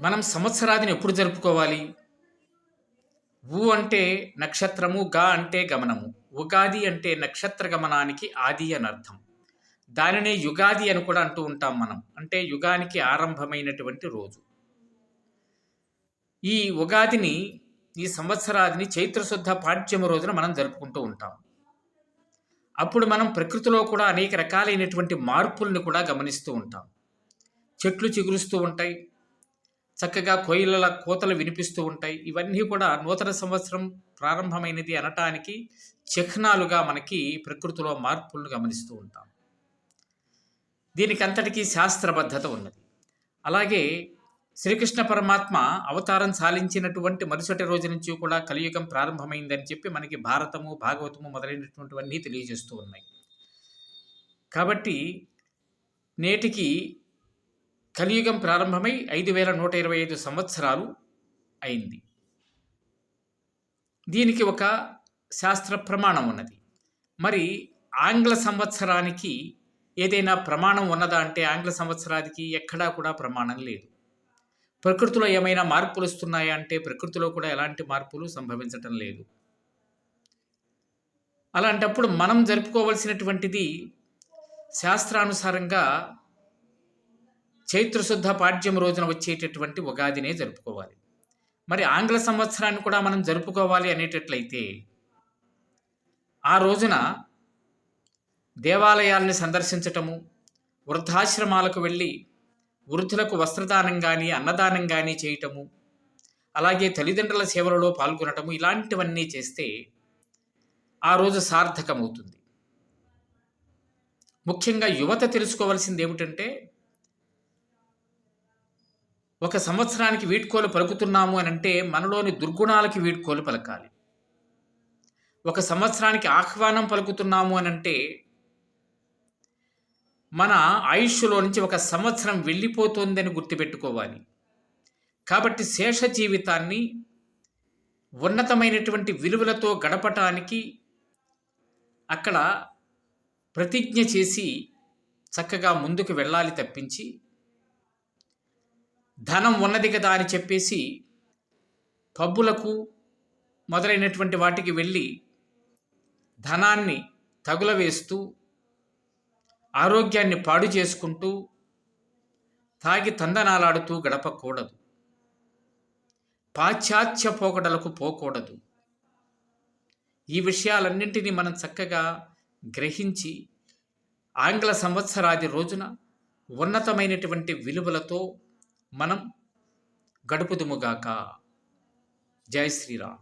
మనం సంవత్సరాదిని ఎప్పుడు జరుపుకోవాలి? ఊ అంటే నక్షత్రము గా అంటే గమనము. ఉగాది అంటే నక్షత్ర గమనానికి ఆది అని అర్థం. దానినే యుగాది అని కూడా అంటూ ఉంటాం మనం. అంటే యుగానికి ఆరంభమైనటువంటి రోజు. ఈ ఉగాదిని ఈ సంవత్సరాదిని చైత్రశుద్ధ పాఠ్యము రోజున మనం జరుపుకుంటూ ఉంటాం. అప్పుడు మనం ప్రకృతిలో కూడా అనేక రకాలైనటువంటి మార్పులను కూడా గమనిస్తూ ఉంటాం. చెట్లు చిగురుస్తూ ఉంటాయి. చక్కగా కోయిలల కోతలు వినిపిస్తూ ఉంటాయి. ఇవన్నీ కూడా నూతన సంవత్సరం ప్రారంభమైనది అనటానికి చిహ్నాలుగా మనకి ప్రకృతిలో మార్పులను గమనిస్తూ ఉంటాం. దీనికి అంతటికీ శాస్త్రబద్ధత ఉన్నది. అలాగే శ్రీకృష్ణ పరమాత్మ అవతారం సాలించినటువంటి మరుసటి రోజు నుంచి కూడా కలియుగం ప్రారంభమైందని చెప్పి మనకి భారతము భాగవతము మొదలైనటువంటివన్నీ తెలియజేస్తూ ఉన్నాయి. కాబట్టి నేటికి కలియుగం ప్రారంభమై ఐదు వేల నూట ఇరవై ఐదు సంవత్సరాలు అయింది. దీనికి ఒక శాస్త్ర ప్రమాణం ఉన్నది. మరి ఆంగ్ల సంవత్సరానికి ఏదైనా ప్రమాణం ఉన్నదా అంటే ఆంగ్ల సంవత్సరానికి ఎక్కడా కూడా ప్రమాణం లేదు. ప్రకృతిలో ఏమైనా మార్పులు వస్తున్నాయా అంటే ప్రకృతిలో కూడా ఎలాంటి మార్పులు సంభవించటం లేదు. అలాంటప్పుడు మనం జరుపుకోవలసినటువంటిది శాస్త్రానుసారంగా చైత్రశుద్ధ పాడ్యం రోజున వచ్చేటటువంటి ఉగాదినే జరుపుకోవాలి. మరి ఆంగ్ల సంవత్సరాన్ని కూడా మనం జరుపుకోవాలి అనేటట్లయితే ఆ రోజున దేవాలయాల్ని సందర్శించటము వృద్ధాశ్రమాలకు వెళ్ళి వృద్ధులకు వస్త్రదానం కానీ అన్నదానం కానీ చేయటము అలాగే తల్లిదండ్రుల సేవలలో పాల్గొనటము ఇలాంటివన్నీ చేస్తే ఆ రోజు సార్థకమవుతుంది. ముఖ్యంగా యువత తెలుసుకోవాల్సింది ఏమిటంటే ఒక సంవత్సరానికి వీడ్కోలు పలుకుతున్నాము అని అంటే మనలోని దుర్గుణాలకి వీడ్కోలు పలకాలి. ఒక సంవత్సరానికి ఆహ్వానం పలుకుతున్నాము అని అంటే మన ఆయుష్లో నుంచి ఒక సంవత్సరం వెళ్ళిపోతుందని గుర్తుపెట్టుకోవాలి. కాబట్టి శేష జీవితాన్ని ఉన్నతమైనటువంటి విలువలతో గడపటానికి అక్కడ ప్రతిజ్ఞ చేసి చక్కగా ముందుకు వెళ్ళాలి తప్పించి ధనం ఉన్నది కదా అని చెప్పేసి పబ్బులకు మొదలైనటువంటి వాటికి వెళ్ళి ధనాన్ని తగులవేస్తూ ఆరోగ్యాన్ని పాడు చేసుకుంటూ తాగి తందనాలాడుతూ గడపకూడదు. పాశ్చాత్య పోకడలకు పోకూడదు. ఈ విషయాలన్నింటినీ మనం చక్కగా గ్రహించి ఆంగ్ల సంవత్సరాది రోజున ఉన్నతమైనటువంటి విలువలతో మనం గడుపుదుముగాక జై శ్రీరామ్.